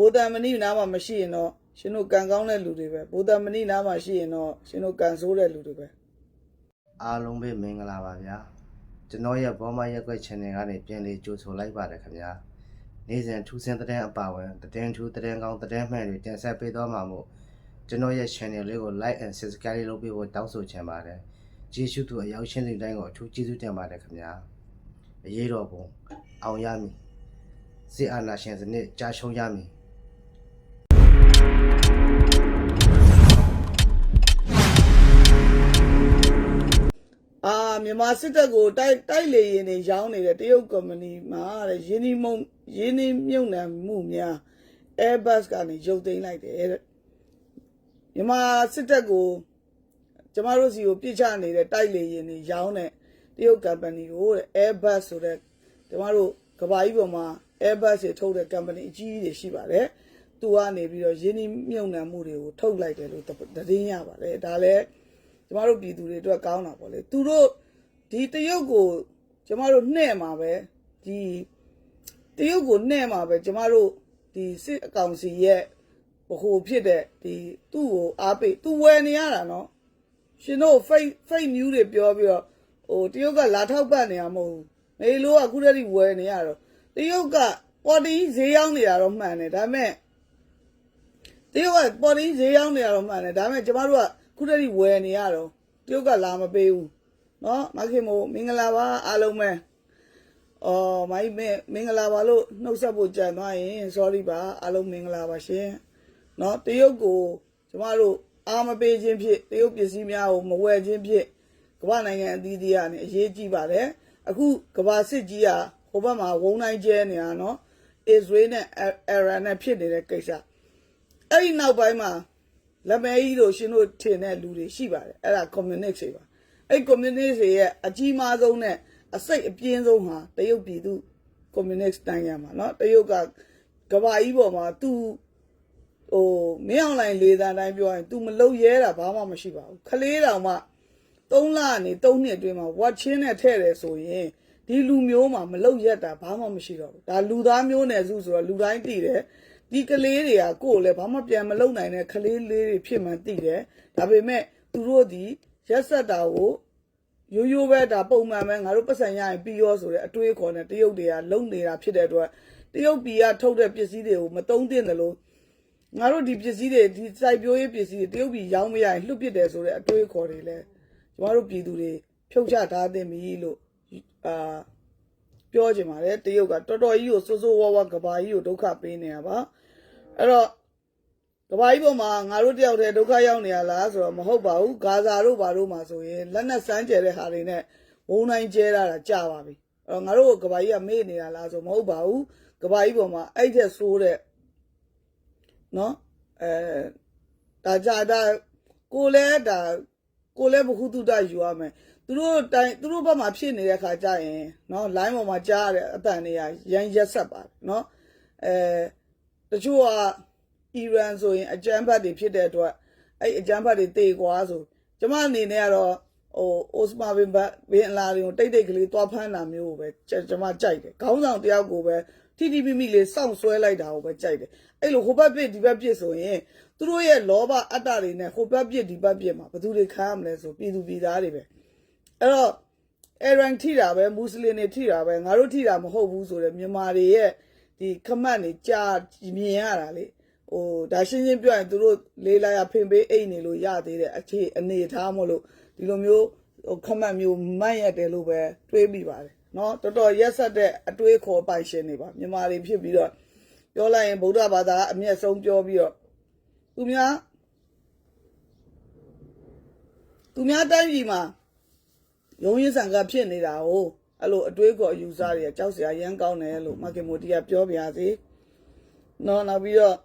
ဘိုးတန်မဏိနားမှာမရှိရင်တော့ရှင်တို့ကံကောင်းတဲ့လူတွေပဲဘိုးတန်မဏိနားမှာရှိရင်တော့ရှင်တို့ကံဆိုးတဲ့လူတွေပဲအားလုံးပဲမင်္ဂလာပါဗျာကျွန်တော်ရဲ့ဘောမရက်ွက် channel ကနေပြန်လေးကြိုဆိုလိုက်ပါတယ်ခင်ဗျာနေ့စဉ်ထူးဆန်းတဲ့အပါဝင်သတင်းထူးသတင်းကောင်းသတင်းမှန်တွေတင်ဆက်ပေးသွားမှာမို့ကျွန်တော်ရဲ့ channel လေးကို like and subscribe လုပ်ပေးဖို့တောင်းဆိုချင်ပါတယ်ကျေးဇူးသူအရောက်ရှင်းတဲ့တိုင်းကိုအထူးကျေးဇူးတင်ပါတယ်ခင်ဗျာအရေးတော်ပုံအောင်ရမည်စစ်အာဏာရှင်စနစ်ကြာရှုံးရမည် အာမြန်မာစစ်တပ်ကိုတိုက်တိုက်လေရင်တွေရောင်းနေတဲ့တရုတ်ကုမ္ပဏီမှာတဲ့ယင်းဒီမုံယင်းဒီမြုံနှံမှုများ Airbus ကနေရုပ်သိမ်းလိုက်တယ်တဲ့မြန်မာစစ်တပ်ကိုကျမတို့စီကိုပြစ်ချနေတဲ့တိုက်လေရင်တွေရောင်းတဲ့တရုတ်ကုမ္ပဏီကိုတဲ့ Airbus ဆိုတဲ့ကျမတို့ကဘာကြီးပေါ်မှာ Airbus တွေထုတ်တဲ့ကုမ္ပဏီအကြီးကြီးတွေရှိပါတယ် သူကနေပြီးတော့ယင်းဒီမြုံနှံမှုတွေကိုထုတ်လိုက်တယ်လို့သတင်းရပါတယ်ဒါလည်းကျမတို့ပြည်သူတွေအတွက်ကောင်းတာပေါ့လေသူတို့ဒီတရုတ်ကိုကျမတို့နှဲ့မှာပဲဒီတရုတ်ကိုနှဲ့မှာပဲကျမတို့ဒီစစ်အကောင်စီရဲ့ဘဟုဖြစ်တဲ့ဒီသူ့ကိုအားပေးသူဝယ်နေရတာနော်ရှင်တို့ fake fake news တွေပြောပြီးတော့ဟိုတရုတ်ကလာထောက်ပံ့နေရမဟုတ်ဘူးမေလိုကအခုတည်းကဝယ်နေရတော့တရုတ်ကပေါ်တီဈေးရောက်နေတာတော့မှန်တယ်ဒါပေမဲ့ တရုတ်ကပေါ်ရင်းဈေးရောက်နေရတော့မှန်တယ်ဒါပေမဲ့ကျမတို့ကခုတည်းကဝယ်နေရတော့တရုတ်ကလာမပေးဘူးနော်မခင်မို့မင်္ဂလာပါအားလုံးပဲအော်မိုင်းမမင်္ဂလာပါလို့နှုတ်ဆက်ဖို့ကြံသွားရင် sorry ပါအားလုံးမင်္ဂလာပါရှင်နော်တရုတ်ကိုကျမတို့အားမပေးခြင်းဖြစ်တရုတ်ပစ္စည်းများကိုမဝယ်ခြင်းဖြစ်ကမ္ဘာနိုင်ငံအသီးသီးကနေအရေးကြီးပါတယ်အခုကမ္ဘာစစ်ကြီးကဟိုဘက်မှာဝုံတိုင်းကျဲနေတာနော်အစ္စရေးနဲ့အရန်နဲ့ဖြစ်နေတဲ့ကိစ္စ အဲ့ဒီနောက်ပိုင်းမှာလက်မဲကြီးတို့ရှင်တို့ထင်တဲ့လူတွေရှိပါတယ်အဲ့ဒါ communist တွေပါအဲ့ communist တွေရဲ့အကြီးမားဆုံးနဲ့အစိတ်အပြင်းဆုံးဟာတရုတ်ပြည်သူ communist နိုင်ငံမှာเนาะတရုတ်ကကဘာကြီးပေါ်မှာသူဟိုမင်းအောင်လိုင်လေသံတိုင်းပြောရင် तू မလုံရဲတာဘာမှမရှိပါဘူးခလေးတောင်မှ3လနေ3နှစ်အတွင်းမှာဝတ်ချင်းနဲ့ထဲ့တယ်ဆိုရင်ဒီလူမျိုးမှာမလုံရက်တာဘာမှမရှိတော့ဘူးဒါလူသားမျိုးနယ်စုဆိုတော့လူတိုင်းသိတယ် ဒီကလေးတွေကကိုယ်လည်းဘာမှပြန်မလုပ်နိုင်တဲ့ကလေးလေးတွေဖြစ်မှန်းသိတယ်ဒါပေမဲ့သူတို့ဒီရက်ဆက်တာကိုရိုးရိုးပဲဒါပုံမှန်ပဲငါတို့ပတ်စံရရင်ပြီးရောဆိုတဲ့အတွေးခေါ်နဲ့တရုတ်တွေကလုံနေတာဖြစ်တဲ့အတွက်တရုတ်ပြည်ကထုတ်တဲ့ပစ္စည်းတွေကိုမတုံးသင့်တယ်လို့ငါတို့ဒီပစ္စည်းတွေဒီစိုက်ပျိုးရေးပစ္စည်းတွေတရုတ်ပြည်ရောင်းမရရင်လွတ်ပစ်တယ်ဆိုတဲ့အတွေးခေါ်တွေလဲကျမတို့ပြည်သူတွေဖြုတ်ချထားသင့်ပြီလို့အာ ပြောချင်ပါတယ်တရုတ်ကတော်တော်ကြီးကိုစိုးစိုးဝါးဝါကဘာကြီးကိုဒုက္ခပေးနေတာပါအဲ့တော့ကဘာကြီးပေါ်မှာငါတို့တယောက်တည်းဒုက္ခရောက်နေရလားဆိုတော့မဟုတ်ပါဘူးဂါဇာတို့ဘာတို့မှာဆိုရင်လက်နဲ့စမ်းကြဲတဲ့ဟာတွေနဲ့ဝုံတိုင်းကျဲတာတာကြာပါပြီအဲ့တော့ငါတို့ကဘာကြီးကမေ့နေတာလားဆိုမဟုတ်ပါဘူးကဘာကြီးပေါ်မှာအဲ့တဲ့ဆိုးတဲ့နော်အဲဒါကြတာကိုလည်းဒါကိုလည်းဘ ഹു တုတယူရမယ် သူတို့တိုင်သူတို့ဘက်မှာဖြစ်နေတဲ့ခါကျရင်เนาะ line ပေါ်မှာကြားရတဲ့အတန်တွေကရန်ရက်ဆက်ပါတယ်เนาะအဲတချို့ကအီရန်ဆိုရင်အကြမ်းဖက်တွေဖြစ်တဲ့အတွက်အဲ့အကြမ်းဖက်တွေတေကွာဆိုကျမအနေနဲ့ကတော့ဟိုအိုစမာဘင်ဘဘင်အလာတွေကိုတိတ်တိတ်ကလေးသွားဖမ်းတာမျိုးကိုပဲကျမကြိုက်တယ်ခေါင်းဆောင်တယောက်ကိုပဲထိထိမိမိလေးစောင့်ဆွဲလိုက်တာကိုပဲကြိုက်တယ်အဲ့လိုဟိုဘက်ပြစ်ဒီဘက်ပြစ်ဆိုရင်သူတို့ရဲ့လောဘအတ္တတွေနဲ့ဟိုဘက်ပြစ်ဒီဘက်ပြစ်မှာဘယ်သူတွေခံရမလဲဆိုပြည်သူပြည်သားတွေပဲ အဲ့တော့အရန်ထိတာပဲမွတ်စလင်တွေထိတာပဲငါတို့ထိတာမဟုတ်ဘူးဆိုတော့မြန်မာတွေရဲ့ဒီခမတ်နေကြာမြင်ရတာလေဟိုဒါရှင်းရှင်းပြောရင်သူတို့လေးလာရဖင်ပေးအိတ်နေလို့ရသေးတဲ့အခြေအနေထားမလို့ဒီလိုမျိုးဟိုခမတ်မျိုးမန့်ရတယ်လို့ပဲတွေးမိပါတယ်เนาะတော်တော်ရက်ဆက်တဲ့အတွေးခေါ်ပိုင်ရှင်တွေပါမြန်မာတွေဖြစ်ပြီးတော့ပြောလိုက်ရင်ဗုဒ္ဓဘာသာအမျက်ဆုံးပြောပြီးတော့သူများသူများတိုင်းပြည်မှာ ရုံးရင်းဆန်ကဖြစ်နေတာကိုအဲ့လိုအတွေးခေါ်အယူဆတွေကကြောက်စရာရမ်းကောင်းတယ်လို့မခင်မိုတီကပြောပြရစီနော်နောက်ပြီးတော့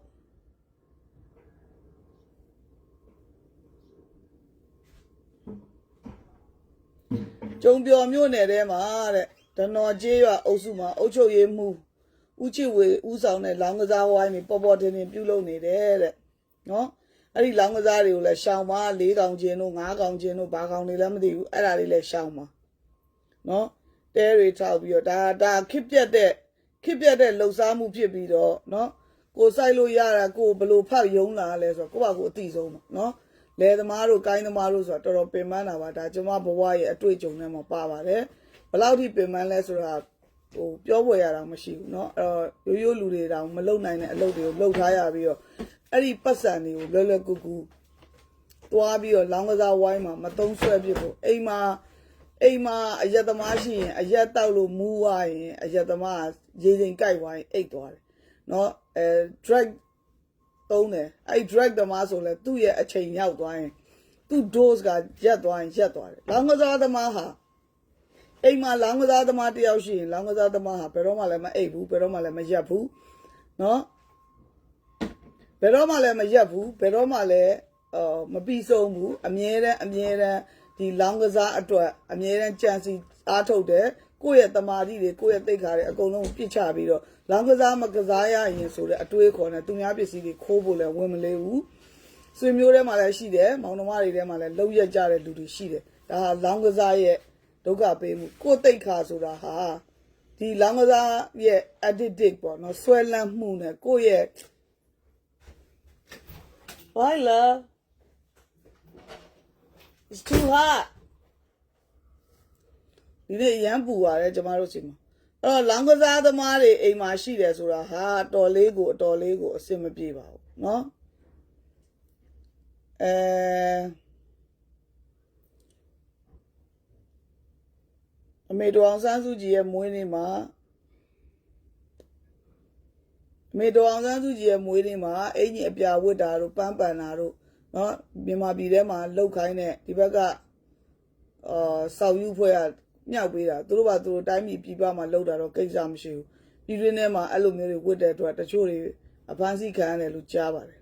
ကျုံပြော်မြို့နယ်ထဲမှာတဲ့ဒနော်ကျေးရွာအုပ်စုမှာအုပ်ချုပ်ရေးမှုဦးချစ်ဝေဦးဆောင်တဲ့လောင်းကစားဝိုင်းတွေပေါ်ပေါ်တင်တင်ပြုလုပ်နေတယ်တဲ့နော် အဲ့ဒီလောင်းကစားတွေကိုလည်းရှောင်းပါ၄កောင်ကျင်းတို့၅កောင်ကျင်းတို့ဘာកောင်တွေလည်းမသိဘူးအဲ့ဒါတွေလည်းရှောင်းပါနော်တဲတွေထောက်ပြီးတော့ဒါဒါခစ်ပြက်တဲ့ခစ်ပြက်တဲ့လှုပ်ရှားမှုဖြစ်ပြီးတော့နော် ကိုစိုက်လို့ရတာကိုဘယ်လို့ဖတ်ယုံလာလဲဆိုတော့ကိုယ့်ဘာကိုအတိဆုံးပါနော်လယ်သမားတို့ကိုင်းသမားတို့ဆိုတော့တော်တော်ပင်ပန်းတာပါဒါကျွန်မဘဝရဲ့အတွေ့အကြုံထဲမှာပါပါတယ်ဘယ်လောက်ထိပင်ပန်းလဲဆိုတာဟိုပြောပေါ်ရတာမရှိဘူးเนาะအဲ့တော့ရိုးရိုးလူတွေတောင်မလုံနိုင်တဲ့အလုပ်တွေကိုလုပ်ထားရပြီးတော့ အဲ့ဒီပတ်စံတွေကိုလွယ်လွယ်ကူကူသွားပြီးတော့လောင်းကစားဝိုင်းမှာမသုံးဆွဲဖြစ်ဘူးအိမ်မှာအိမ်မှာအရက်သမားရှိရင်အရက်တောက်လို့မူးဝရင်အရက်သမားရေချိန်ကြိုက်သွားရင်အိတ်သွားတယ်နော်အဲ drug သုံးတယ်အဲ့ drug သမားဆိုလဲသူ့ရဲ့အချိန်ရောက်သွားရင်သူ့ dose ကရက်သွားရင်ရက်သွားတယ်လောင်းကစားသမားဟာအိမ်မှာလောင်းကစားသမားတယောက်ရှိရင်လောင်းကစားသမားဟာဘယ်တော့မှလည်းမအိပ်ဘူးဘယ်တော့မှလည်းမရက်ဘူးနော် ဘယ်တော့မှလည်းမရက်ဘူးဘယ်တော့မှလည်းအာမပြီးဆုံးဘူးအမြဲတမ်းအမြဲတမ်းဒီလောင်းကစားအတွက်အမြဲတမ်းကြံစီအားထုတ်တယ်ကိုယ့်ရဲ့တမာတိတွေကိုယ့်ရဲ့သိက္ခာတွေအကုန်လုံးပြစ်ချပြီးတော့လောင်းကစားမကစားရရင်ဆိုတဲ့အတွေးခေါ်နေသူများပစ္စည်းတွေခိုးဖို့လည်းဝင်မလေးဘူးဆွေမျိုးထဲမှာလည်းရှိတယ်မောင်နှမတွေထဲမှာလည်းလှုပ်ရက်ကြတဲ့လူတွေရှိတယ်ဒါဟာလောင်းကစားရဲ့ဒုက္ခပေးမှုကိုယ့်သိက္ခာဆိုတာဟာဒီလောင်းကစားရဲ့ addictive ပေါ့နော်ဆွဲလန်းမှုနဲ့ကိုယ့်ရဲ့ Why love It's too hot ဒီနေ့ရမ်းပူပါတယ်ကျမတို့စီမှာအဲ့တော့လောင်းကစားသမားတွေအိမ်မှာရှိတယ်ဆိုတာဟာအတော်လေးကိုအတော်လေးကိုအဆင်မပြေပါဘူးเนาะအဲအမေတော်အောင်ဆန်းစုကြည်ရဲ့မွေးနေ့မှာအ မေတော်အောင်ဆန်းစုကြည်ရဲ့မွေးနေ့မှာအင်ကြီးအပြာဝတ်တာတို့ပန်းပန်တာတို့နော်မြန်မာပြည်ထဲမှာလောက်ခိုင်းတဲ့ဒီဘက်ကအာဆောက်ယူဖွဲ့ကမြောက်ပေးတာသူတို့ကသူတို့တိုင်းပြည်ပြည်ပမှာလောက်တာတော့ကိစ္စမရှိဘူးပြည်တွင်းထဲမှာအဲ့လိုမျိုးတွေဝတ်တဲ့အတွက်တချို့တွေအဖမ်းဆီးခံရတယ်လို့ကြားပါတယ်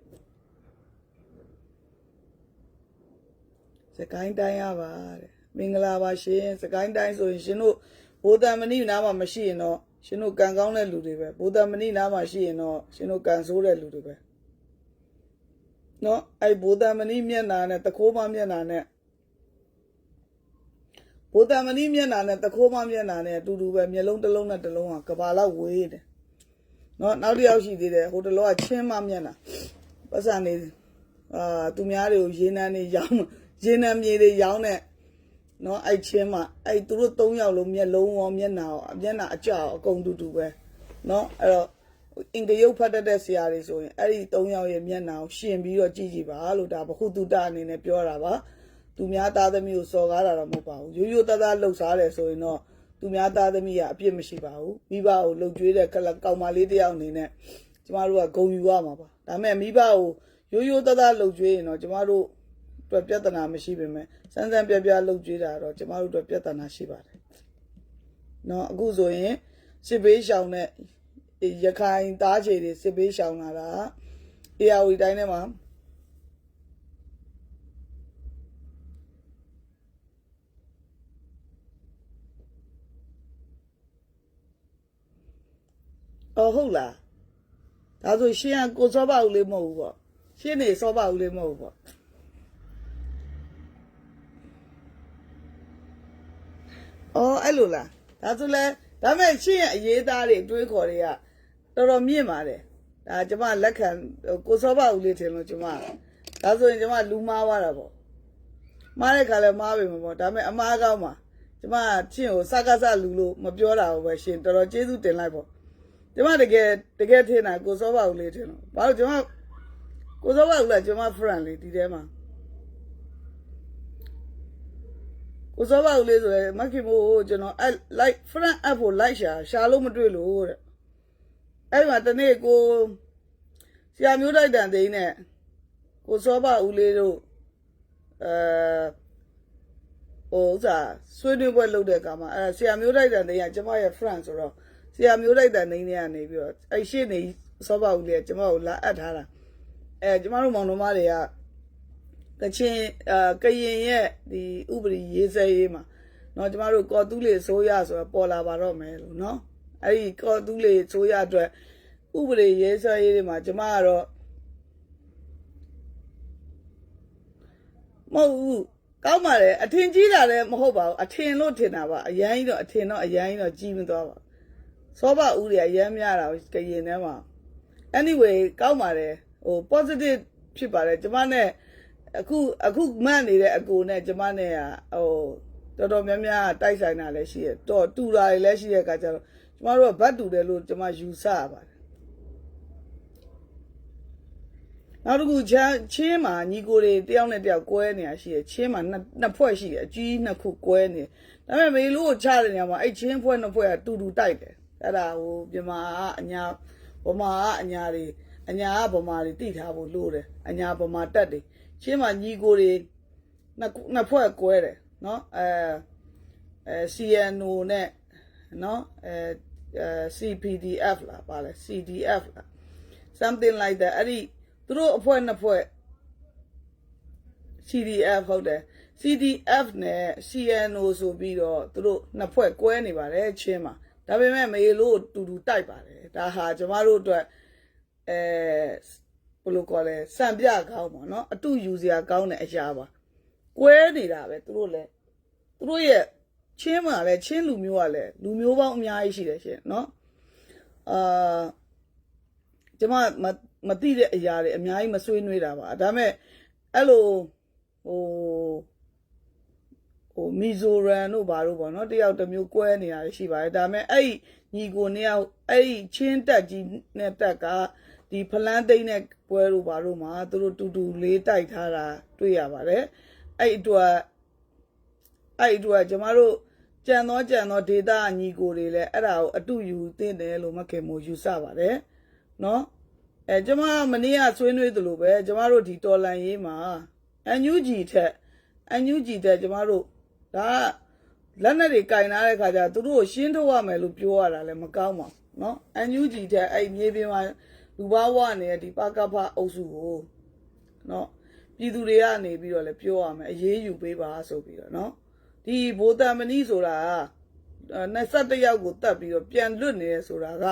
စကိုင်းတိုင်းရပါတဲ့မင်္ဂလာပါရှင်စကိုင်းတိုင်းဆိုရင်ရှင်တို့ဘိုးတန်မဏိနားမှာမရှိရင်တော့ ရှင်တို့ကံကောင်းတဲ့လူတွေပဲဘိုးတန်မဏိနားမှာရှိရင်တော့ရှင်တို့ကံဆိုးတဲ့လူတွေပဲနော်အဲ့ဘိုးတန်မဏိမျက်နာနဲ့တခိုးမမျက်နာနဲ့ဘိုးတန်မဏိမျက်နာနဲ့တခိုးမမျက်နာနဲ့အတူတူပဲမျက်လုံးတစ်လုံးနဲ့တစ်လုံးကကဘာလောက်ဝေးတယ်နော်နောက်တစ်ယောက်ရှိသေးတယ်ဟိုတစ်လောကချင်းမမျက်နာပတ်စံနေအာသူများတွေကိုရေနံနေရောင်းရေနံမြေတွေရောင်းတဲ့ နော်အဲ့ချင်းမှအဲ့သူတို့၃ယောက်လုံးမျက်လုံးရောမျက်နှာရောမျက်နှာအကြောက်အကုန်တူတူပဲနော်အဲ့တော့အင်္ဂယုတ်ဖတ်တတ်တဲ့ဆရာတွေဆိုရင်အဲ့ဒီ၃ယောက်ရဲ့မျက်နှာကိုရှင်ပြီးတော့ကြည့်ကြည့်ပါလို့ဒါဘ ഹു တုတအနေနဲ့ပြောတာပါသူများသားသမီးကိုစော်ကားတာတော့မဟုတ်ပါဘူးရိုးရိုးသားသားလှုပ်ရှားတယ်ဆိုရင်တော့သူများသားသမီးကအပြစ်မရှိပါဘူးမိဘကိုလှုပ်ကြွေးတဲ့ကလကောင်မလေးတစ်ယောက်အနေနဲ့ကျမတို့ကဂုံယူရမှာပါဒါပေမဲ့မိဘကိုရိုးရိုးသားသားလှုပ်ကြွေးရင်တော့ကျမတို့အတွက်ပြဿနာမရှိပေမဲ့ စမ်းစမ်းပြပြလှုပ်ကြွေးတာတော့ကျမတို့အတွက်ပြဿနာရှိပါတယ်။နော်အခုဆိုရင်စစ်ဘေးရှောင်တဲ့ရခိုင်သားခြေတွေစစ်ဘေးရှောင်လာတာအေယာဝီတိုင်းထဲမှာအော်ဟုတ်လားဒါဆိုရှင်းကကိုစောပါဦးလေးမဟုတ်ဘူးပေါ့ရှင်းနေစောပါဦးလေးမဟုတ်ဘူးပေါ့ အော်အဲ့လိုလားဒါဆိုလဲဒါမဲ့ရှင့်ရဲ့အရေးသားတွေအတွေးခေါ်တွေကတော်တော်မြင့်ပါတယ်ဒါကျမလက်ခံကိုစောပါဦးလေးထင်လို့ကျမဒါဆိုရင်ကျမလူမားသွားတာပေါ့မားတဲ့ခါလဲမားပြီမပေါ့ဒါမဲ့အမားကောင်းပါကျမချင်းကိုစကားစလူလို့မပြောတာဘူးပဲရှင်တော်တော်ကျေးဇူးတင်လိုက်ပေါ့ကျမတကယ်တကယ်ထင်တာကိုစောပါဦးလေးထင်လို့ဘာလို့ကျမကိုစောပါဦးလားကျမ friend လေးဒီထဲမှာ ကိုစောပါဦးလေးဆိုရယ်မခင်မို့ကျွန်တော်အဲ့ like friend app ကို like ရှာရှာလို့မတွေ့လို့တဲ့အဲ့မှာတနေ့ကိုဆရာမျိုးတိုက်တန်သိန်းနဲ့ကိုစောပါဦးလေးတို့အဲဟိုဥစားဆွေးနွေးပွဲလုပ်တဲ့အခါမှာအဲဆရာမျိုးတိုက်တန်သိန်းကကျမရဲ့ friend ဆိုတော့ဆရာမျိုးတိုက်တန်သိန်းတွေကနေပြီးတော့အဲ့ရှေ့နေစောပါဦးလေးကကျမကိုလာအပ်ထားတာအဲကျမတို့မောင်နှမတွေက ကချင်အာကရင်ရဲ့ဒီဥပဒေရေးစဲရေးမှာเนาะကျမတို့ကော်တူးလေဆိုရဆိုတော့ပေါ်လာပါတော့မယ်လို့เนาะအဲ့ဒီကော်တူးလေဆိုရအတွက်ဥပဒေရေးစဲရေးတွေမှာကျမကတော့မဟုတ်ဘူးကောင်းပါတယ်အထင်ကြီးတာလည်းမဟုတ်ပါဘူးအထင်လို့ထင်တာပါအရန်ကြီးတော့အထင်တော့အရန်ကြီးတော့ကြီးမသွားပါဘူးစောဘဦးတွေအရန်များတာကရင်ထဲမှာ anyway ကောင်းပါတယ်ဟို positive ဖြစ်ပါတယ်ကျမနဲ့ အခုအခုမှတ်နေတဲ့အကိုနဲ့ကျမနဲ့ကဟိုတော်တော်များများတိုက်ဆိုင်တာလည်းရှိရတော့တူတာတွေလည်းရှိရအခါကျတော့ကျမတို့ကဘတ်တူတယ်လို့ကျမယူဆရပါတယ်နောက်တစ်ခုချမ်းချင်းမှာညီကိုတွေတယောက်နဲ့တယောက်ကွဲနေတာရှိရချင်းမှာနှစ်နှစ်ဖွဲ့ရှိတယ်အကြီးနှစ်ခုကွဲနေဒါပေမဲ့မေလို့ချတဲ့နေရာမှာအဲ့ချင်းဖွဲ့နှစ်ဖွဲ့ကတူတူတိုက်တယ်အဲ့ဒါဟိုမြန်မာကအညာဗမာကအညာတွေအညာကဗမာတွေတိထားဖို့လို့တယ်အညာဗမာတက်တယ် ချင်းမှာညီကိုတွေနှစ်ခုနှစ်ဖွဲ့ကွဲတယ်နော်အဲအဲ CNO နဲ့နော်အဲအဲ CPDF လားပါလဲ CDF လား something like that အဲ့ဒီသူတို့အဖွဲ့နှစ်ဖွဲ့ CDF ဟုတ်တယ် CDF နဲ့ CNO ဆိုပြီးတော့သူတို့နှစ်ဖွဲ့ကွဲနေပါတယ်ချင်းမှာဒါပေမဲ့မေလို့တူတူတိုက်ပါတယ်ဒါဟာကျမတို့အတွက်အဲ ဘယ်လိုခေါ်လဲစံပြကောင်းပေါ့နော်အတူယူစရာကောင်းတဲ့အရာပါကွဲနေတာပဲသူတို့လည်းသူတို့ရဲ့ချင်းမှာလည်းချင်းလူမျိုးကလည်းလူမျိုးပေါင်းအများကြီးရှိတယ်ရှင်နော်အာကျမမမသိတဲ့အရာတွေအများကြီးမဆွေးနွေးတာပါဒါမဲ့အဲ့လိုဟိုဟိုမီဇိုရန်တို့ဘာတို့ပေါ့နော်တယောက်တစ်မျိုးကွဲနေတာရှိပါတယ်ဒါမဲ့အဲ့ညီကိုနှစ်ယောက်အဲ့ချင်းတက်ကြီးနဲ့တက်က ဒီဖလန်းသိမ့်တဲ့ပွဲတို့ဘာတို့မှာသူတို့တူတူလေးတိုက်ထားတာတွေ့ရပါတယ်အဲ့အတွက်အဲ့အတွက်ကျမတို့ကြံသောကြံသောဒေတာညီကိုတွေလည်းအဲ့ဒါကိုအတူယူသင့်တယ်လို့မခင်မို့ယူဆပါတယ်နော်အဲကျမမနေ့ကဆွေးနွေးသလိုပဲကျမတို့ဒီတော်လန်ရေးမှာအန်ယူဂျီထက်အန်ယူဂျီထက်ကျမတို့ဒါလက်နဲ့တွေကင်လာတဲ့ခါကျသူတို့ကိုရှင်းထုတ်ရမယ်လို့ပြောရတာလည်းမကောင်းပါဘူးနော်အန်ယူဂျီထက်အဲ့မြေပြင်မှာ လူဘဝနဲ့ဒီပကဖအုပ်စုကိုနော်ပြည်သူတွေကနေပြီးတော့လည်းပြောရမယ်အရေးယူပေးပါဆိုပြီးတော့နော်ဒီဘိုတံမဏိဆိုတာက21ယောက်ကိုတတ်ပြီးတော့ပြန်လွတ်နေရဆိုတာက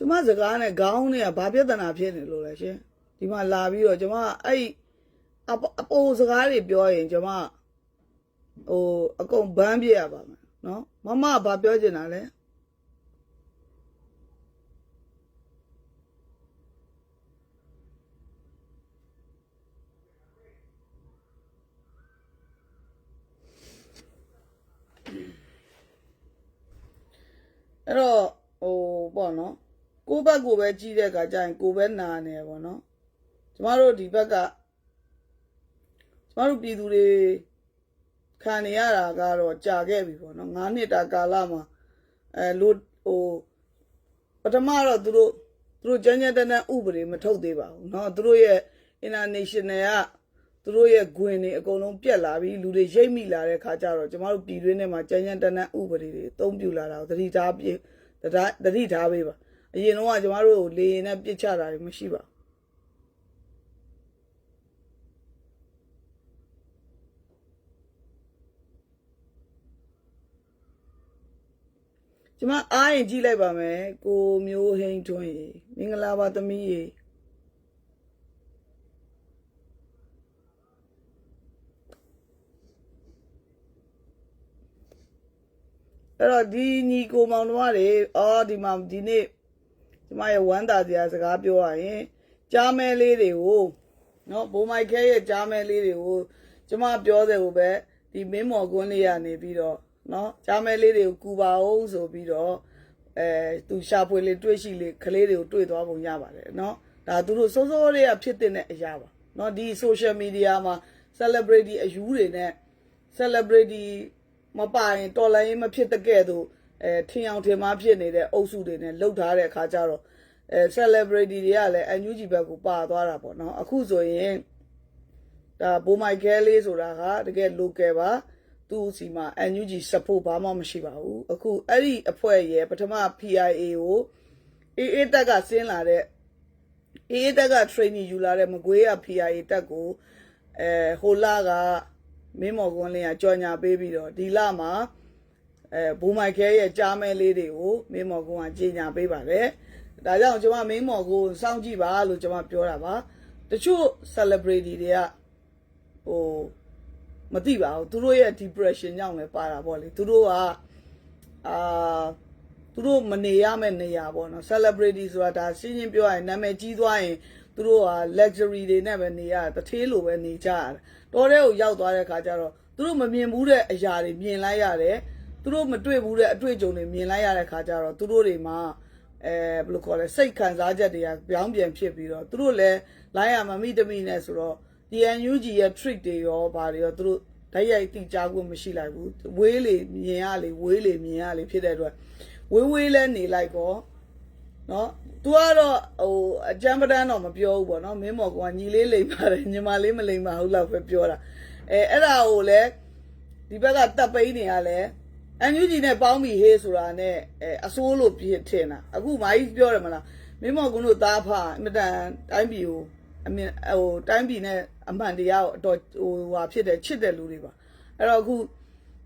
ကျမစကားနဲ့ခေါင်းနဲ့ကဘာပြဿနာဖြစ်နေလို့လဲရှင်ဒီမှာလာပြီးတော့ကျမအဲ့အပအပိုစကားတွေပြောရင်ကျမဟိုအကုန်ဘန်းပြရပါမယ်နော်မမဘာပြောချင်တာလဲအဲ့တော့ဟိုပေါ့နော် ကိုယ့်ဘက်ကိုပဲကြီးတဲ့အခါကျရင်ကိုယ်ပဲနာနေရပေါ့နော်ကျမတို့ဒီဘက်ကကျမတို့ပြည်သူတွေခံနေရတာကတော့ကြာခဲ့ပြီပေါ့နော်9နှစ်တာကာလမှာအဲလို့ဟိုပထမတော့သူတို့သူတို့ကြမ်းကြမ်းတမ်းတမ်းဥပဒေမထုတ်သေးပါဘူးเนาะသူတို့ရဲ့ international ကသူတို့ရဲ့ဂွင်တွေအကုန်လုံးပြက်လာပြီလူတွေရိတ်မိလာတဲ့ခါကျတော့ကျမတို့ပြည်တွင်းထဲမှာကြမ်းကြမ်းတမ်းတမ်းဥပဒေတွေအသုံးပြုလာတာကိုသတိထားပြသတိသတိထားပေးပါ အရင်တော့ကကျမတို့ကိုလေရင်နဲ့ပြစ်ချတာတွေမရှိပါဘူးကျမအားရင်ကြည့်လိုက်ပါမယ်ကိုမျိုးဟိန်းထွန်းရေမင်္ဂလာပါသမီးရေအဲ့တော့ဒီညီကိုမောင်နှမတွေအော်ဒီမှာဒီနေ့ ကျမရဲ့ဝမ်းသာစရာစကားပြောရရင်ကြားမဲလေးတွေကိုနော်ဘိုးမိုက်ခဲရဲ့ကြားမဲလေးတွေကိုကျမပြောတယ်ဟိုပဲဒီမင်းမော်ကွန်းလေးရနေပြီးတော့နော်ကြားမဲလေးတွေကိုကူပါအောင်ဆိုပြီးတော့အဲသူရှာဖွေလေးတွေ့ရှိလေးကလေးတွေကိုတွေ့သွားပုံရပါတယ်နော်ဒါသူတို့စိုးစိုးလေးကဖြစ်တဲ့အရာပါနော်ဒီ social media မှာ celebrity အယူတွေနဲ့ celebrity မပိုင်တော်လိုင်းမဖြစ်တဲ့ကဲ့သို့ အဲထင်အောင်ထင်မှားဖြစ်နေတဲ့အုပ်စုတွေနဲ့လှုပ်ထားတဲ့အခါကျတော့အဲ celebrity တွေကလည်းအန်ယူဂျီဘက်ကိုပါသွားတာပေါ့နော်အခုဆိုရင်ဒါဘိုမိုက်ခဲလေးဆိုတာကတကယ် local ပါသူ့စီမှာ NUG support ဘာမှမရှိပါဘူးအခုအဲ့ဒီအဖွဲ့ရဲ့ပထမ PIA ကိုအေးအေးတက်ကဆင်းလာတဲ့အေးတက်က training ယူလာတဲ့မကွေးရ PRA တက်ကိုအဲဟိုလာကမင်းမော်ကွန်းလင်းကကြော်ညာပေးပြီးတော့ဒီလမှာ အဲဘူမိုက်ခဲရဲ့ကြားမဲလေးတွေကိုမင်းမော်ကွန်းကကြီးညာပေးပါတယ်ဒါကြောင့်ကျွန်မမင်းမော်ကိုစောင့်ကြည့်ပါလို့ကျွန်မပြောတာပါတချို့ celebrity တွေကဟိုမသိပါဘူးသူတို့ရဲ့ depression ကြောင့်လည်းပါတာပေါ့လေသူတို့ကအာသူတို့မနေရမယ့်နေရာပေါ့နော် celebrity ဆိုတာဒါရှင်းရှင်းပြောရရင်နာမည်ကြီးသွားရင်သူတို့က luxury တွေနဲ့ပဲနေရတာတထေးလိုပဲနေကြရတယ်တော်တဲ့ကိုရောက်သွားတဲ့ခါကျတော့သူတို့မမြင်ဘူးတဲ့အရာတွေမြင်လိုက်ရတယ် သူတို့မတွေ့ဘူးတဲ့အတွေ့အကြုံတွေမြင်လိုက်ရတဲ့ခါကျတော့သူတို့တွေမှာအဲဘယ်လိုခေါ်လဲစိတ်ခံစားချက်တွေကပြောင်းပြန်ဖြစ်ပြီးတော့သူတို့လည်းလိုင်းရမမိတမိနဲ့ဆိုတော့ DNUG ရဲ့ trick တွေရောဘာတွေရောသူတို့ဓာတ်ရိုက်တိကြားခွင့်မရှိလိုက်ဘူးဝေးလေမြင်ရလေဝေးလေမြင်ရလေဖြစ်တဲ့အတွက်ဝေးဝေးလဲနေလိုက်ကောနော် तू ကတော့ဟိုအကြမ်းပဒန်းတော့မပြောဘူးပေါ့နော်မင်းမော်ကညီလေးလိမ်ပါတယ်ညီမလေးမလိမ်ပါဘူးလောက်ပဲပြောတာအဲအဲ့ဒါကိုလည်းဒီဘက်ကတပ်ပိန်းနေရလဲ အန်ယူဂျီနဲ့ပေါင်းပြီဟေးဆိုတာနဲ့အဲအစိုးလို့ပြစ်ထင်တာအခုမာကြီးပြောတယ်မလားမင်းမော်ကတို့သားဖအင်မတန်တိုင်းပြည်ကိုအမြင်ဟိုတိုင်းပြည်နဲ့အမှန်တရားကိုအတော်ဟိုဟာဖြစ်တယ်ချစ်တဲ့လူတွေပါအဲ့တော့အခု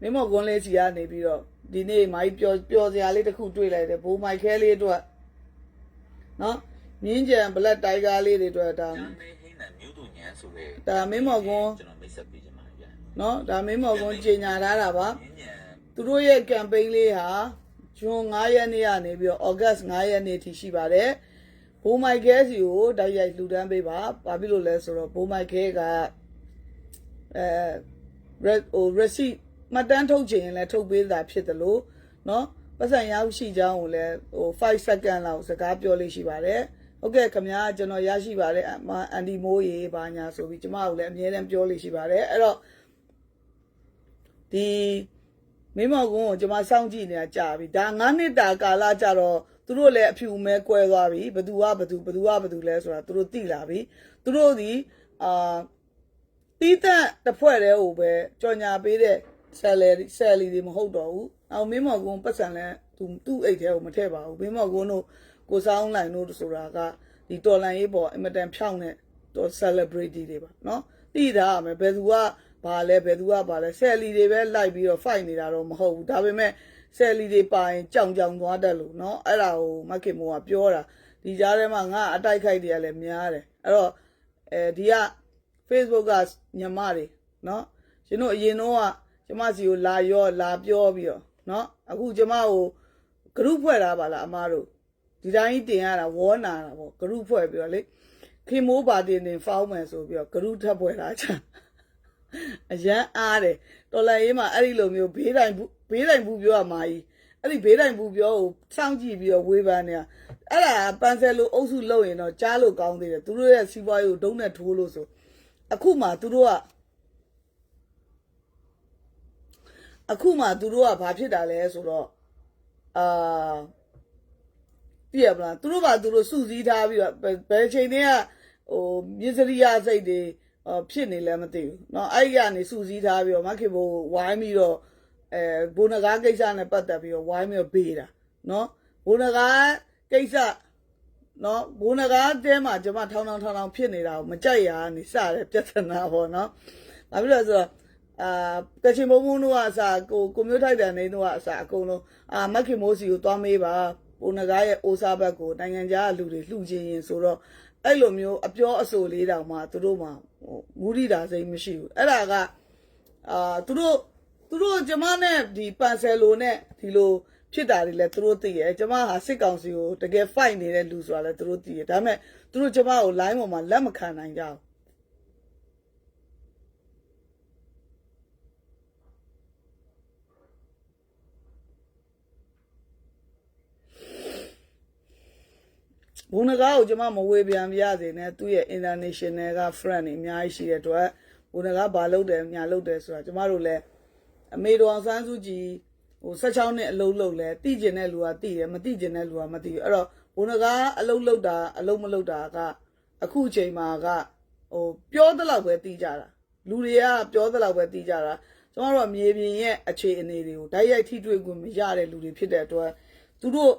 မင်းမော်ကွန်းလေးစီကနေပြီးတော့ဒီနေ့မာကြီးပြောပြောစရာလေးတစ်ခုတွေ့လိုက်တယ်ဘိုးမိုက်ခဲလေးအတွက်နော်မြင်းကြံဘလက်တိုင်ကားလေးတွေအတွက်ဒါကျန်မေးဟင်းနဲ့မြို့သူညံဆိုတဲ့ဒါမင်းမော်ကွန်းကျွန်တော်မိတ်ဆက်ပေးချင်ပါတယ်ဗျာနော်ဒါမင်းမော်ကွန်းကြီးညာထားတာပါမြင်းညံ သူတို့ရဲ့ campaign လေးဟာဇွန်9ရက်နေ့ကနေပြီးတော့ August 9ရက်နေ့ထိရှိပါတယ်ဘိုးမိုက်ခဲစီကိုတိုက်ရိုက်လှူဒန်းပေးပါဘာဖြစ်လို့လဲဆိုတော့ဘိုးမိုက်ခဲကအဲ red ဟို receipt မှတ်တမ်းထုတ်ချင်ရင်လည်းထုတ်ပေးတာဖြစ်တယ်လို့နော်ပတ်စံရောက်ရှိကြောင်းကိုလည်းဟို5 second လောက်စကားပြောလေးရှိပါတယ်ဟုတ်ကဲ့ခင်ဗျာကျွန်တော်ရရှိပါတယ်အမအန်ဒီမိုးရေဘာညာဆိုပြီးကျမတို့လည်းအမြဲတမ်းပြောလေးရှိပါတယ်အဲ့တော့ဒီ မင်းမောင်ကုန်းကိုကျွန်မစောင့်ကြည့်နေတာကြာပြီဒါ9နှစ်တာကာလကြာတော့သူတို့လည်းအဖြူမဲကွဲသွားပြီဘသူကဘသူဘသူကဘသူလဲဆိုတာသူတို့သိလာပြီသူတို့ဒီအာတီးတန့်တစ်ဖွဲ့တည်းဟိုပဲကြော်ညာပေးတဲ့ဆယ်လယ်ဆယ်လီတွေမဟုတ်တော့ဘူးအောင်မင်းမောင်ကုန်းပတ်စံလဲသူသူ့အိတ်ထဲကိုမထည့်ပါဘူးမင်းမောင်ကုန်းတို့ကိုစောင်းလိုက်တို့ဆိုတာကဒီတော်လန်ရေးပေါ်အင်မတန်ဖြောင်းတဲ့တော် celebrity တွေပါเนาะသိတာရမယ်ဘယ်သူက ဘာလဲဘယ်သူကဘာလဲဆယ်လီတွေပဲလိုက်ပြီးတော့ fight နေတာတော့မဟုတ်ဘူးဒါပေမဲ့ဆယ်လီတွေပါရင်ကြောင်ကြောင်သွားတတ်လို့เนาะအဲ့ဒါကိုမက်ခင်မိုးကပြောတာဒီကြားထဲမှာငါအတိုက်ခိုက်တွေကလည်းများတယ်အဲ့တော့အဲဒီက Facebook ကညမတွေเนาะရှင်တို့အရင်တော့ကကျမစီကိုလာရောလာပြောပြီးတော့เนาะအခုကျမကို group ဖွဲ့တာပါလားအမားတို့ဒီတိုင်းကြီးတင်ရတာဝေါ်နာတာပေါ့ group ဖွဲ့ပြီးတော့လေခင်မိုးပါတင်တင်ဖောင်းမယ်ဆိုပြီးတော့ group ထပ်ဖွဲ့တာချာ အရန်အားတယ်တော်လည်းရေးမှာအဲ့ဒီလိုမျိုးဘေးတိုင်ဘူးဘေးတိုင်ဘူးပြောရမှာကြီးအဲ့ဒီဘေးတိုင်ဘူးပြောကိုစောင့်ကြည့်ပြီးတော့ဝေးပန်းနေတာအဲ့ဒါပန်းဆယ်လိုအုပ်စုလုပ်ရင်တော့ကြားလို့ကောင်းသေးတယ်သူတို့ရဲ့စီးပွားရေးကိုဒုံးနဲ့ထိုးလို့ဆိုအခုမှသူတို့ကအခုမှသူတို့ကဘာဖြစ်တာလဲဆိုတော့အာပြရမလားသူတို့ကသူတို့စုစည်းထားပြီးတော့ဘယ်ဘယ်ချိန်တည်းကဟိုမြစ္စရိယစိတ်တွေဟို ဖြစ်နေလဲမသိဘူးเนาะအဲ့ဒီကနေစုစည်းထားပြီးတော့မခင်ဘိုးဝိုင်းပြီးတော့အဲဘုန်းနဂါကိစ္စနဲ့ပတ်သက်ပြီးတော့ဝိုင်းပြီးတော့ပေးတာเนาะဘုန်းနဂါကိစ္စเนาะဘုန်းနဂါတဲမှာကျွန်မထောင်းထောင်းထောင်းထောင်းဖြစ်နေတာကိုမကြိုက်ရကနေစတဲ့ပြဿနာပေါ့เนาะဘာဖြစ်လို့လဲဆိုတော့ အာကချင်ဘုံဘုံတို့ကအစားကိုကိုမျိုးထိုက်တယ်နေတို့ကအစားအကုန်လုံးအာမက်ခင်မိုးစီကိုသွားမေးပါပုံနကားရဲ့အိုးစားဘက်ကိုနိုင်ငံခြားလူတွေလှူချင်းရင်ဆိုတော့ အဲ့လိုမျိုးအပြောအဆိုလေးတောင်မှသူတို့မှဟိုမူရိတာစိတ်မရှိဘူးအဲ့ဒါကအာသူတို့သူတို့ကျမနဲ့ဒီပန်ဆယ်လိုနဲ့ဒီလိုဖြစ်တာတွေလည်းသူတို့သိရဲ့ကျမဟာစစ်ကောင်စီကိုတကယ် fight နေတဲ့လူဆိုတာလည်းသူတို့သိရဲ့ဒါပေမဲ့သူတို့ကျမကို line ပေါ်မှာလက်မခံနိုင်ကြဘူး ဘုံနဂါကိုကျွန်မမဝေပြန်ပြရစေနဲ့သူ့ရဲ့ international က friend တွေအများကြီးရှိတဲ့အတွက်ဘုံနဂါဘာလုပ်တယ်ညာလုပ်တယ်ဆိုတာကျွန်မတို့လည်းအမေတော်အောင်ဆန်းစုကြည်ဟို16နှစ်အလုံးလုံးလဲတိကျင်တဲ့လူကတိတယ်မတိကျင်တဲ့လူကမတိဘူးအဲ့တော့ဘုံနဂါအလုံးလုံးတာအလုံးမလုံးတာကအခုချိန်မှာကဟိုပြောတဲ့လောက်ပဲတိကြတာလူတွေကပြောတဲ့လောက်ပဲတိကြတာကျွန်တော်တို့ကမြေပြင်ရဲ့အခြေအနေတွေကိုဓာတ်ရိုက်ထိတွေ့ခွင့်မရတဲ့လူတွေဖြစ်တဲ့အတွက်သူတို့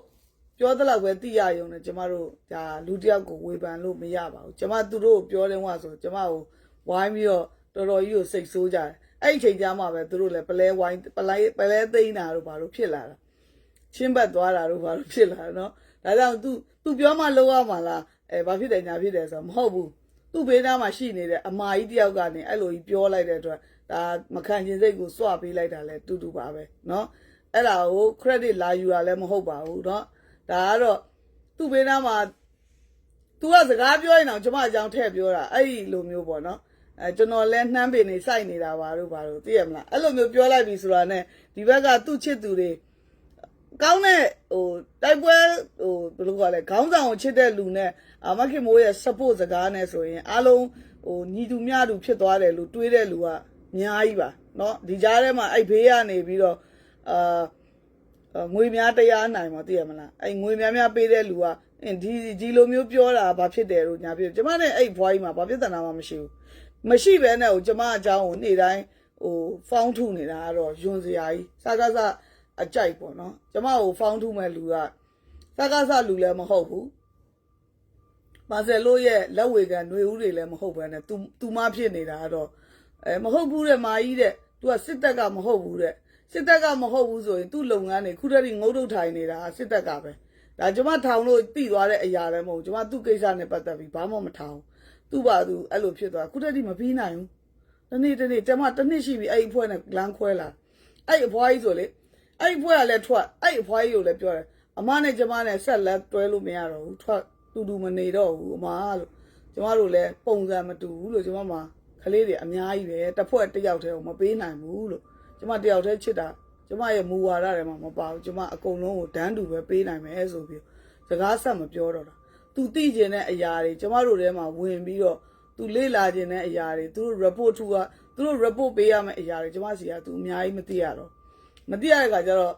ပြောသလောက်ပဲသိရရုံနဲ့ကျမတို့ဒါလူတစ်ယောက်ကိုဝေဖန်လို့မရပါဘူးကျမသူတို့ကိုပြောတယ်ว่าဆိုကျမကိုဝိုင်းပြီးတော့တော်တော်ကြီးကိုစိတ်ဆိုးကြတယ်အဲ့ဒီချိန်ကျမှပဲသူတို့လည်းပလဲဝိုင်းပလဲပလဲသိမ်းတာတို့ဘာလို့ဖြစ်လာတာချင်းဘတ်သွားတာတို့ဘာလို့ဖြစ်လာတာเนาะဒါကြောင့် तू तू ပြောမှလောက်ရမှာလားအဲဘာဖြစ်တယ်ညာဖြစ်တယ်ဆိုတော့မဟုတ်ဘူးသူ့ဘေးနားမှာရှိနေတဲ့အမာကြီးတယောက်ကနေအဲ့လိုကြီးပြောလိုက်တဲ့အတွက်ဒါမခံကျင်စိတ်ကိုစွပေးလိုက်တာလဲတူတူပါပဲเนาะအဲ့ဒါကို credit လာယူတာလည်းမဟုတ်ပါဘူးเนาะ ဒါကတော့သူ့ဘေးနားမှာ तू ကစကားပြောရင်တော့ကျမအကြောင်းထည့်ပြောတာအဲ့ဒီလိုမျိုးပေါ့နော်အဲကျွန်တော်လဲနှမ်းပင်နေစိုက်နေတာပါလို့ပါလို့သိရမလားအဲ့လိုမျိုးပြောလိုက်ပြီဆိုတာနဲ့ဒီဘက်ကသူ့ချစ်သူတွေကောင်းတဲ့ဟိုတိုက်ပွဲဟိုဘယ်လိုခေါ်လဲခေါင်းဆောင်ကိုချစ်တဲ့လူနဲ့အမခင်မိုးရဲ့ support စကားနဲ့ဆိုရင်အားလုံးဟိုညီတူမျှတူဖြစ်သွားတယ်လို့တွေးတဲ့လူကအများကြီးပါเนาะဒီကြားထဲမှာအဲ့ဘေးကနေပြီးတော့အာ အဲ ငွေများတရားနိုင်မှာသိရမလားအဲ့ငွေများများပေးတဲ့လူကအင်းဒီဒီလိုမျိုးပြောတာဘာဖြစ်တယ်လို့ညာဖြစ်တယ်ကျမနဲ့အဲ့ဘွားကြီးမှာဘာဖြစ်တနာမှမရှိဘူးမရှိပဲနဲ့ဟိုကျမအကြောင်းကိုနေ့တိုင်းဟိုဖောင်းထုနေတာကတော့ယွန်စရာကြီးစကားစအကြိုက်ပေါ့နော်ကျမကိုဖောင်းထုမဲ့လူကစကားစလူလည်းမဟုတ်ဘူးပါဇယ်လို့ရဲ့လက်ဝေကန်ຫນွေဦးတွေလည်းမဟုတ်ပဲနဲ့ तू तू မဖြစ်နေတာကတော့အဲမဟုတ်ဘူးတဲ့မာကြီးတဲ့ तू ကစစ်တပ်ကမဟုတ်ဘူးတဲ့ စစ်တပ်ကမဟုတ်ဘူးဆိုရင်သူ့လုပ်ငန်းတွေခုတည်းကငုတ်တုတ်ထိုင်နေတာစစ်တပ်ကပဲဒါကျမထောင်လို့တည်သွားတဲ့အရာလည်းမဟုတ်ဘူးကျမသူ့ကိစ္စနဲ့ပတ်သက်ပြီးဘာမှမထောင်သူ့ဘာသူအဲ့လိုဖြစ်သွားခုတည်းကမပြီးနိုင်ဘူးတနေ့တနေ့ကျမတစ်နှစ်ရှိပြီအဲ့ဒီအဖွဲ့နဲ့လမ်းခွဲလာအဲ့ဒီအဖွားကြီးဆိုလေအဲ့ဒီအဖွဲ့ကလည်းထွက်အဲ့ဒီအဖွားကြီးကိုလည်းပြောတယ်အမနဲ့ကျမနဲ့ဆက်လက်တွဲလို့မရတော့ဘူးထွက်တူတူမနေတော့ဘူးအမလို့ကျမတို့လည်းပုံစံမတူဘူးလို့ကျမမှာကလေးတွေအများကြီးပဲတစ်ဖွဲ့တစ်ယောက်တည်းကိုမပေးနိုင်ဘူးလို့ ကျမတယောက်တည်းချစ်တာကျမရဲ့မူဝါဒထဲမှာမပါဘူးကျမအကုန်လုံးကိုဒန်းတူပဲပေးနိုင်မယ်ဆိုပြီးစကားဆက်မပြောတော့တာသူသိကျင်တဲ့အရာတွေကျမတို့ထဲမှာဝင်ပြီးတော့သူလေ့လာကျင်တဲ့အရာတွေသူတို့ report ထူကသူတို့ report ပေးရမယ့်အရာတွေကျမစီကသူအများကြီးမသိရတော့မသိရတဲ့အခါကျတော့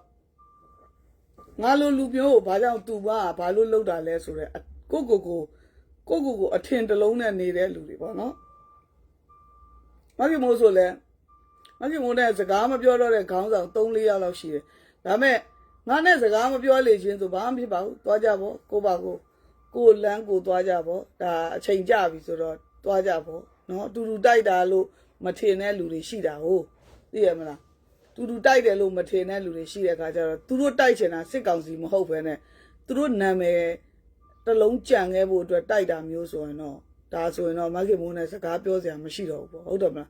ငါလိုလူမျိုးကိုဘာကြောင့်သူဘာဘာလို့လောက်တာလဲဆိုတော့ကိုကိုကိုကိုကိုကိုအထင်တလုံးနဲ့နေတဲ့လူတွေပေါ့နော်။ဘာဖြစ်မို့ဆိုလဲ မကြီးမိုးနဲ့စကားမပြောတော့တဲ့ခေါင်းဆောင်3-4ယောက်လောက်ရှိတယ်။ဒါမဲ့ငါနဲ့စကားမပြောလေချင်းဆိုဘာမှဖြစ်ပါဘူး။သွားကြပေါ့ကိုပါကိုကိုလန်းကိုသွားကြပေါ့ဒါအချိန်ကြပြီဆိုတော့သွားကြပေါ့နော်အတူတူတိုက်တာလို့မထင်တဲ့လူတွေရှိတာဟုတ်သိရမလားတူတူတိုက်တယ်လို့မထင်တဲ့လူတွေရှိတဲ့အခါကျတော့သူတို့တိုက်ချင်တာစစ်ကောင်စီမဟုတ်ဘဲနဲ့သူတို့နာမည်တစ်လုံးကြံခဲ့ဖို့အတွက်တိုက်တာမျိုးဆိုရင်တော့ဒါဆိုရင်တော့မဂ္ဂင်မိုးနဲ့စကားပြောစရာမရှိတော့ဘူးပေါ့ဟုတ်တယ်မလား